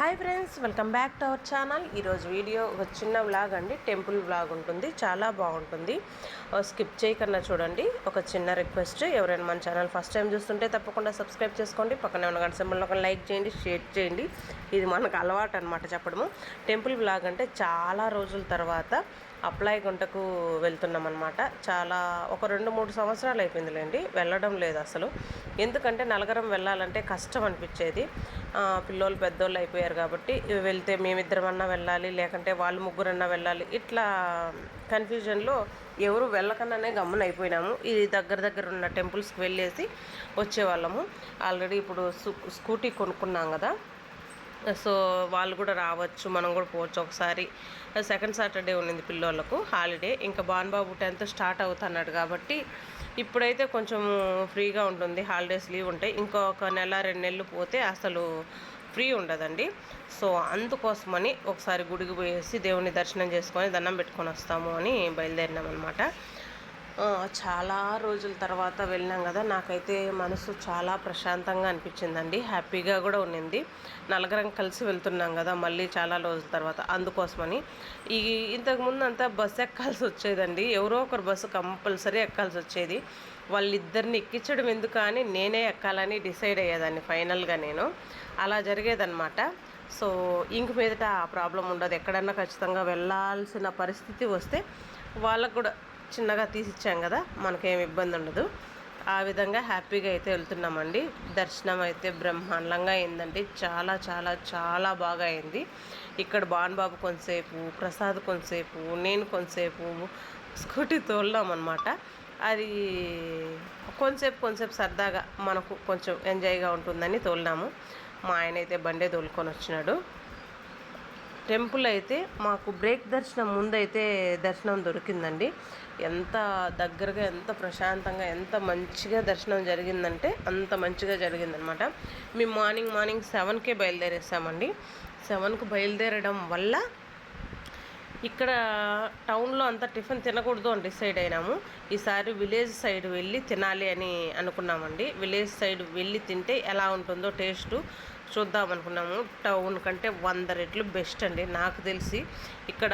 Hi friends welcome back to our channel. ఈరోజు video ఒక చిన్న వ్లాగ్ అండి. టెంపుల్ వ్లాగ్ ఉంటుంది. చాలా బాగుంటుంది. స్కిప్ చేయకుండా చూడండి. ఒక చిన్న రిక్వెస్ట్ ఎవరైనా మన ఛానల్ ఫస్ట్ టైం చూస్తుంటే తప్పకుండా సబ్స్క్రైబ్ చేసుకోండి. పక్కనే ఉన్న గంట సింబల్ ఒక లైక్ చేయండి షేర్ చేయండి. ఇది మనకు అలవాటు అనమాట చెప్పడము. టెంపుల్ వ్లాగ్ అంటే చాలా రోజుల తర్వాత అప్లై గుంటకు వెళ్తున్నాం అనమాట చాలా ఒక రెండు మూడు సంవత్సరాలు అయిపోయిందిలేండి వెళ్ళడం లేదు అసలు. ఎందుకంటే నలగరం వెళ్ళాలంటే కష్టం అనిపించేది. పిల్లోళ్ళు పెద్దోళ్ళు అయిపోయారు కాబట్టి వెళ్తే మేమిద్దరమన్నా వెళ్ళాలి లేకంటే వాళ్ళు ముగ్గురన్నా వెళ్ళాలి. ఇట్లా కన్ఫ్యూజన్లో ఎవరు వెళ్ళకుండానే గమ్మున అయిపోయినాము. ఈ దగ్గర దగ్గర ఉన్న టెంపుల్స్కి వెళ్ళేసి వచ్చేవాళ్ళము. ఆల్రెడీ ఇప్పుడు స్కూటీ కొనుక్కున్నాం కదా. సో వాళ్ళు కూడా రావచ్చు మనం కూడా పోవచ్చు. ఒకసారి సెకండ్ సాటర్డే ఉన్నింది పిల్లోళ్ళకు హాలిడే. ఇంకా బాన్బాబు టెన్త్ స్టార్ట్ అవుతున్నాడు కాబట్టి ఇప్పుడైతే కొంచెం ఫ్రీగా ఉంటుంది. హాలిడేస్ లీవ్ ఉంటాయి. ఇంకొక నెల రెండు నెలలు పోతే అసలు ఫ్రీ ఉండదండి. సో అందుకోసమని ఒకసారి గుడికి పోయేసి దేవుని దర్శనం చేసుకొని దండం పెట్టుకొని వస్తాము అని బయలుదేరినాం అనమాట చాలా రోజుల తర్వాత వెళ్ళినాం కదా. నాకైతే మనసు చాలా ప్రశాంతంగా అనిపించిందండి. హ్యాపీగా కూడా ఉన్నింది. నలుగురం కలిసి వెళ్తున్నాం కదా మళ్ళీ చాలా రోజుల తర్వాత అందుకోసమని. ఈ ఇంతకుముందు అంతా బస్సు ఎక్కాల్సి వచ్చేదండి. ఎవరో ఒకరు బస్సు కంపల్సరీ ఎక్కాల్సి వచ్చేది. వాళ్ళిద్దరిని ఎక్కించడం ఎందుకు అని నేనే ఎక్కాలని డిసైడ్ అయ్యేదాన్ని ఫైనల్గా నేను. అలా జరిగేదన్నమాట. సో ఇంక మీదట ఆ ప్రాబ్లం ఉండదు. ఎక్కడన్నా ఖచ్చితంగా వెళ్ళాల్సిన పరిస్థితి వస్తే వాళ్ళకు కూడా చిన్నగా తీసిచ్చాం కదా మనకేం ఇబ్బంది ఉండదు. ఆ విధంగా హ్యాపీగా అయితే వెళ్తున్నామండి. దర్శనం అయితే బ్రహ్మాండంగా అయిందండి. చాలా చాలా చాలా బాగా అయింది. ఇక్కడ బాన్బాబు కొంతసేపు ప్రసాద్ కొంతసేపు నేను కొంతసేపు స్కూటీ తోలినాం అనమాట అది కొంతసేపు కొంతసేపు సరదాగా మనకు కొంచెం ఎంజాయ్గా ఉంటుందని తోలినాము. మా ఆయన అయితే బండే తోలుకొని వచ్చినాడు. టెంపుల్ అయితే మాకు బ్రేక్ దర్శనం ముందైతే దర్శనం దొరికిందండి. ఎంత దగ్గరగా ఎంత ప్రశాంతంగా ఎంత మంచిగా దర్శనం జరిగిందంటే అంత మంచిగా జరిగిందనమాట మేము మార్నింగ్ మార్నింగ్ సెవెన్కే బయలుదేరేసామండి. సెవెన్కు బయలుదేరడం వల్ల ఇక్కడ టౌన్లో అంతా టిఫిన్ తినకూడదు అని డిసైడ్ అయినాము. ఈసారి విలేజ్ సైడ్ వెళ్ళి తినాలి అని అనుకున్నామండి. విలేజ్ సైడ్ వెళ్ళి తింటే ఎలా ఉంటుందో టేస్ట్ చూద్దాం అనుకున్నాము. టౌన్ కంటే వంద రెట్లు బెస్ట్ అండి. నాకు తెలిసి ఇక్కడ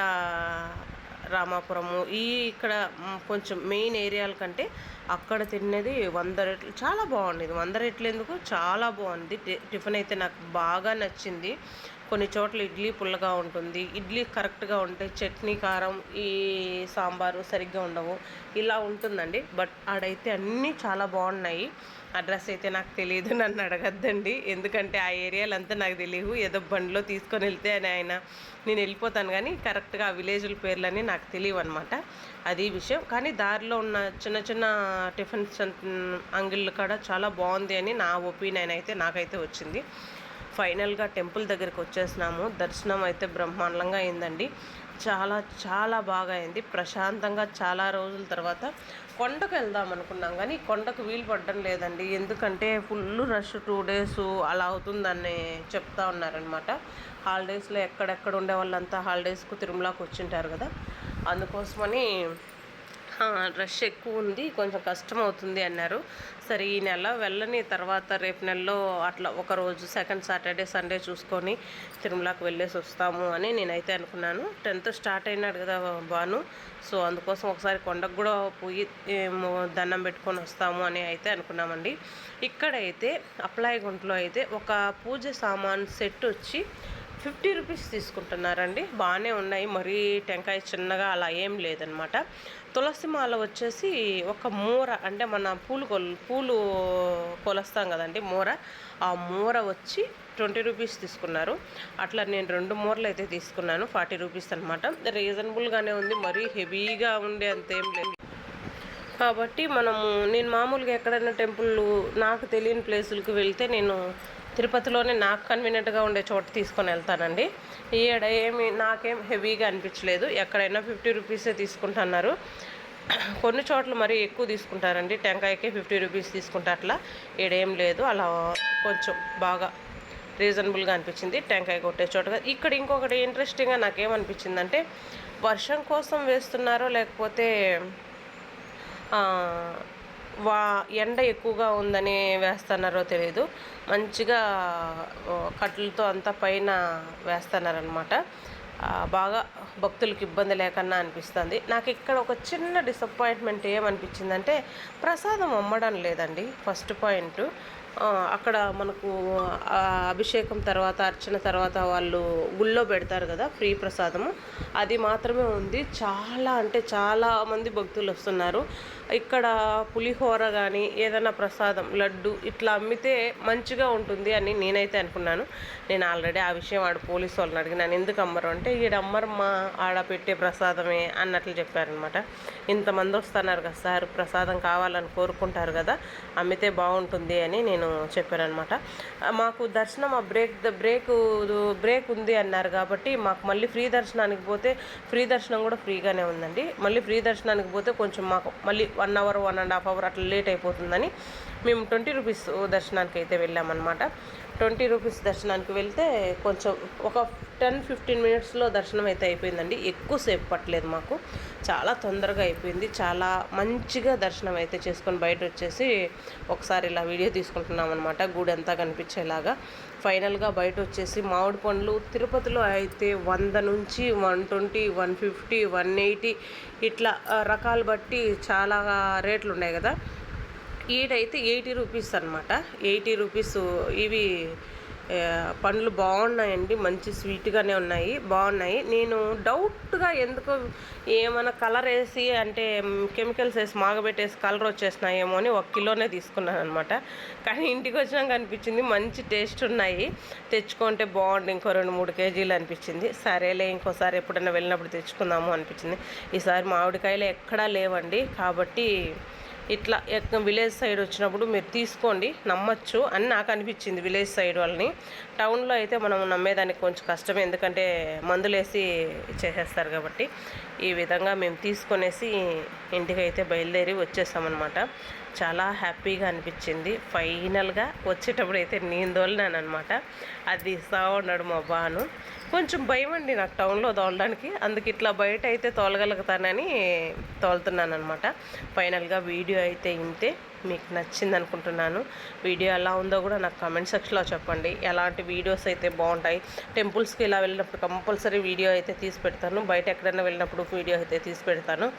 రామాపురము ఈ ఇక్కడ కొంచెం మెయిన్ ఏరియాల కంటే అక్కడ తినేది వంద రెట్లు చాలా బాగుండేది. వంద రెట్లు ఎందుకు? చాలా బాగుంది. టిఫిన్ అయితే నాకు బాగా నచ్చింది. కొన్ని చోట్ల ఇడ్లీ పుల్లగా ఉంటుంది. ఇడ్లీ కరెక్ట్గా ఉంటే చట్నీ కారం ఈ సాంబారు సరిగ్గా ఉండవు. ఇలా ఉంటుందండి. బట్ ఆడైతే అన్నీ చాలా బాగున్నాయి. అడ్రస్ అయితే నాకు తెలియదు నన్ను అడగద్దండి. ఎందుకంటే ఆ ఏరియాలంతా నాకు తెలియదు ఏదో బండిలో తీసుకొని వెళ్తే అని ఆయన నేను వెళ్ళిపోతాను కానీ కరెక్ట్గా ఆ విలేజ్ల పేర్లని నాకు తెలియవు అనమాట అది విషయం. కానీ దారిలో ఉన్న చిన్న చిన్న టిఫిన్ అంగిళ్ళు కూడా చాలా బాగుంది అని నా ఒపీనియన్ అయితే నాకైతే వచ్చింది. ఫైనల్గా టెంపుల్ దగ్గరికి వచ్చేసినాము. దర్శనం అయితే బ్రహ్మాండంగా అయిందండి. చాలా చాలా బాగా అయింది. ప్రశాంతంగా చాలా రోజుల తర్వాత కొండకు వెళ్దాం అనుకున్నాం కానీ కొండకు వీలు పడడం లేదండి. ఎందుకంటే ఫుల్ రష్ టూ డేస్ అలా అవుతుందని చెప్తా ఉన్నారనమాట హాలిడేస్లో ఎక్కడెక్కడ ఉండే వాళ్ళంతా హాలిడేస్కు తిరుమలకు వచ్చింటారు కదా. అందుకోసమని రష్ ఎక్కువ ఉంది కొంచెం కష్టం అవుతుంది అన్నారు. సరే ఈ నెల వెళ్ళని తర్వాత రేపు నెలలో అట్లా ఒక రోజు సెకండ్ సాటర్డే సండే చూసుకొని తిరుమలకి వెళ్ళేసి వస్తాము అని నేనైతే అనుకున్నాను. టెన్త్ స్టార్ట్ అయినాడు కదా బాను సో అందుకోసం ఒకసారి కొండకు కూడా పోయి దండం పెట్టుకొని వస్తాము అని అయితే అనుకున్నామండి. ఇక్కడైతే అప్లాయ్ గుంటలో అయితే ఒక పూజ సామాన్ సెట్ వచ్చి ఫిఫ్టీ రూపీస్ తీసుకుంటున్నారండి. బాగానే ఉన్నాయి. మరీ టెంకాయ చిన్నగా అలా ఏం లేదనమాట. తులసి మాల వచ్చేసి ఒక మూర అంటే మన పూలు కొల్ పూలు కొలుస్తాం కదండి మూర. ఆ మూర వచ్చి ట్వంటీ రూపీస్ తీసుకున్నారు. అట్లా నేను రెండు మూరలు అయితే తీసుకున్నాను. ఫార్టీ రూపీస్ అనమాట. రీజనబుల్గానే ఉంది. మరీ హెవీగా ఉండే అంతేం లేదు. కాబట్టి మనము నేను మామూలుగా ఎక్కడైనా టెంపుల్ నాకు తెలియని ప్లేసులకు వెళ్తే నేను తిరుపతిలోనే నాకు కన్వీనియంట్గా ఉండే చోట తీసుకొని వెళ్తానండి. ఈడ ఏమి నాకేం హెవీగా అనిపించలేదు. ఎక్కడైనా ఫిఫ్టీ రూపీసే తీసుకుంటున్నారు. కొన్ని చోట్ల మరీ ఎక్కువ తీసుకుంటారండి. టెంకాయకి ఫిఫ్టీ రూపీస్ తీసుకుంటే అట్లా. ఏడేం లేదు. అలా కొంచెం బాగా రీజనబుల్గా అనిపించింది. టెంకాయ కొట్టే చోటగా ఇక్కడ ఇంకొకటి ఇంట్రెస్టింగ్గా నాకేమనిపించిందంటే వర్షం కోసం వేస్తున్నారో లేకపోతే వా ఎండ ఎక్కువగా ఉందని వేస్తున్నారో తెలియదు మంచిగా కట్టలతో అంతా పైన వేస్తున్నారనమాట బాగా భక్తులకు ఇబ్బంది లేకన్నా అనిపిస్తుంది. నాకు ఇక్కడ ఒక చిన్న డిసప్పాయింట్మెంట్ ఏమనిపించిందంటే ప్రసాదం అమ్మడం లేదండి. ఫస్ట్ పాయింట్ అక్కడ మనకు అభిషేకం తర్వాత అర్చన తర్వాత వాళ్ళు గుళ్ళో పెడతారు కదా ఫ్రీ ప్రసాదము. అది మాత్రమే ఉంది. చాలా అంటే చాలా మంది భక్తులు వస్తున్నారు. ఇక్కడ పులిహోర కానీ ఏదైనా ప్రసాదం లడ్డు ఇట్లా అమ్మితే మంచిగా ఉంటుంది అని నేనైతే అనుకున్నాను. నేను ఆల్రెడీ ఆ విషయం వాడు పోలీసు వాళ్ళని అడిగినాను ఎందుకు అమ్మరు? అంటే ఈడ అమ్మరమ్మా ఆడ పెట్టే ప్రసాదమే అన్నట్లు చెప్పారనమాట ఇంతమంది వస్తున్నారు కదా సార్ ప్రసాదం కావాలని కోరుకుంటారు కదా అమ్మితే బాగుంటుంది అని నేను చెప్పానమాట మాకు దర్శనం ఆ బ్రేక్ బ్రేక్ బ్రేక్ ఉంది అన్నారు కాబట్టి మాకు మళ్ళీ ఫ్రీ దర్శనానికి పోతే ఫ్రీ దర్శనం కూడా ఫ్రీగానే ఉందండి. మళ్ళీ ఫ్రీ దర్శనానికి పోతే కొంచెం మాకు మళ్ళీ one hour one and half hour అట్లా లేట్ అయిపోతుందని మేము ట్వంటీ రూపీస్ దర్శనానికి అయితే వెళ్ళామన్నమాట. ట్వంటీ రూపీస్ దర్శనానికి వెళ్తే కొంచెం ఒక టెన్ ఫిఫ్టీన్ మినిట్స్లో దర్శనం అయితే అయిపోయిందండి. ఎక్కువసేపు పట్టలేదు మాకు. చాలా తొందరగా అయిపోయింది. చాలా మంచిగా దర్శనం అయితే చేసుకొని బయట వచ్చేసి ఒకసారి ఇలా వీడియో తీసుకుంటున్నాం అనమాట గుడి అంతా కనిపించేలాగా. ఫైనల్గా బయట వచ్చేసి మామిడి పండ్లు తిరుపతిలో అయితే వంద నుంచి one twenty one fifty one eighty ఇట్లా రకాలు బట్టి చాలా రేట్లు ఉన్నాయి కదా. ఈడైతే ఎయిటీ రూపీస్ అనమాట ఎయిటీ రూపీస్ ఇవి పండ్లు బాగున్నాయండి. మంచి స్వీట్గానే ఉన్నాయి. బాగున్నాయి. నేను డౌట్గా ఎందుకో ఏమైనా కలర్ వేసి అంటే కెమికల్స్ వేసి మాగబెట్టేసి కలర్ వచ్చేసినాయేమో అని ఒక కిలోనే తీసుకున్నాను అనమాట కానీ ఇంటికి వచ్చినాక అనిపించింది మంచి టేస్ట్ ఉన్నాయి. తెచ్చుకుంటే బాగుంది ఇంకో రెండు మూడు కేజీలు అనిపించింది. సరేలే ఇంకోసారి ఎప్పుడైనా వెళ్ళినప్పుడు తెచ్చుకుందాము అనిపించింది. ఈసారి మామిడికాయలు ఎక్కడా లేవండి. కాబట్టి ఇట్లా విలేజ్ సైడ్ వచ్చినప్పుడు మీరు తీసుకోండి నమ్మచ్చు అని నాకు అనిపించింది విలేజ్ సైడ్ వాళ్ళని. టౌన్లో అయితే మనం నమ్మేదానికి కొంచెం కష్టం ఎందుకంటే మందులేసి చేసేస్తారు కాబట్టి. ఈ విధంగా మేము తీసుకొనేసి ఇంటికి అయితే బయలుదేరి వచ్చేసామన్నమాట. చాలా హ్యాపీగా అనిపించింది. ఫైనల్గా వచ్చేటప్పుడు అయితే నేను దోలినాను అనమాట అది ఇస్తా ఉన్నాడు మా బాను. కొంచెం భయం అండి నాకు టౌన్లో తోలడానికి అందుకు ఇట్లా బయట అయితే తోలగలుగుతానని తోలుతున్నాను అనమాట ఫైనల్గా వీడియో అయితే ఇంతే. మీకు నచ్చింది అనుకుంటున్నాను వీడియో ఎలా ఉందో కూడా నాకు కమెంట్ సెక్షన్లో చెప్పండి. ఎలాంటి వీడియోస్ అయితే బాగుంటాయి? టెంపుల్స్కి ఇలా వెళ్ళినప్పుడు కంపల్సరీ వీడియో అయితే తీసి పెడతాను. బయట ఎక్కడైనా వెళ్ళినప్పుడు వీడియో అయితే తీసి పెడతాను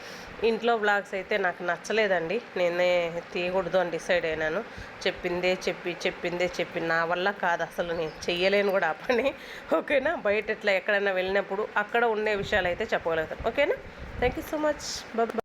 ఇంట్లో బ్లాగ్స్ అయితే నాకు నచ్చలేదండి. నేనే తీయకూడదు అని డిసైడ్ అయినాను. చెప్పిందే చెప్పి చెప్పిందే చెప్పి నా వల్ల కాదు. అసలు నేను చెయ్యలేను కూడా ఆ పని. ఓకేనా? బయట ఎట్లా ఎక్కడైనా వెళ్ళినప్పుడు అక్కడ ఉండే విషయాలు అయితే చెప్పగలుగుతాను. ఓకేనా? Thank you so much Baba